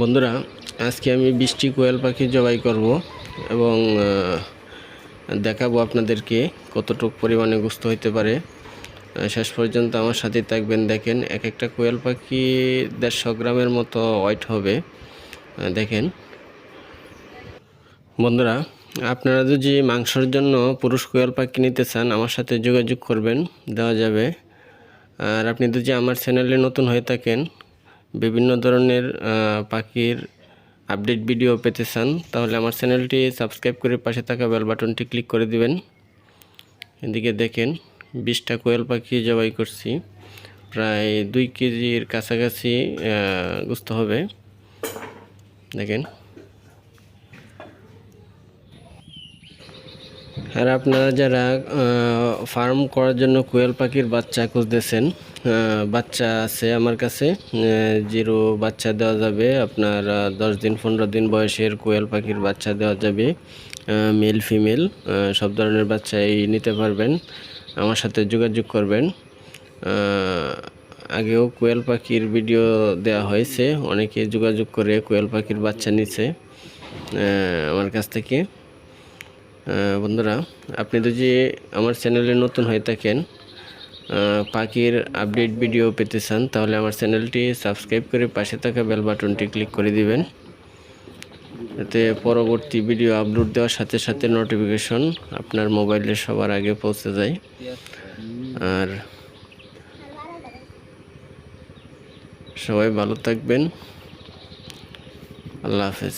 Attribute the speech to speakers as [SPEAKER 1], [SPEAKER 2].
[SPEAKER 1] বন্ধুরা, আজকে আমি বৃষ্টি কোয়েল পাখি জবাই করব এবং দেখাবো আপনাদেরকে কতটুকু পরিমাণে গুস্ত হইতে পারে। শেষ পর্যন্ত আমার সাথে থাকবেন। দেখেন এক একটা কোয়েল পাখি দেড়শো গ্রামের মতো ওয়েট হবে। দেখেন। বন্ধুরা, আপনারা যদি মাংসর জন্য পুরুষ কোয়েল পাখি নিতে চান, আমার সাথে যোগাযোগ করবেন, দেওয়া যাবে। আর আপনি যদি আমার চ্যানেলে নতুন হয়ে থাকেন বিভিন্ন ধরনের পাখির আপডেট ভিডিও পেতে চান, তাহলে আমার চ্যানেলটি সাবস্ক্রাইব করে পাশে থাকা বেল বাটনটি ক্লিক করে দিবেন। এদিকে দেখেন, বিশটা কোয়েল পাখি জবাই করছি। প্রায় দুই কেজির কাছাকাছি গুস্ত হবে। দেখেন আর আপনারা যারা ফার্ম করার জন্য কোয়েল পাখির বাচ্চা খুঁজতেছেন বাচ্চা আছে আমার কাছে জিরো বাচ্চা দেওয়া যাবে, আপনার দশ দিন, পনেরো দিন বয়সের কোয়েল পাখির বাচ্চা দেওয়া যাবে মেল ফিমেল সব ধরনের বাচ্চাই নিতে পারবেন, আমার সাথে যোগাযোগ করবেন। আগেও কোয়েল পাখির ভিডিও দেওয়া হয়েছে, অনেকে যোগাযোগ করে কোয়েল পাখির বাচ্চা নিছে আমার কাছ থেকে। বন্ধুরা, আপনি যদি আমার চ্যানেলে নতুন হয়ে থাকেন পাখির আপডেট ভিডিও পেতে চান, তাহলে আমার চ্যানেলটি সাবস্ক্রাইব করে পাশে থাকা বেল বাটনটি ক্লিক করে দিবেন। এতে পরবর্তী ভিডিও আপলোড দেওয়ার সাথে সাথে নোটিফিকেশন আপনার মোবাইলে সবার আগে পৌঁছে যায়। আর সবাই ভালো থাকবেন। আল্লাহ হাফেজ।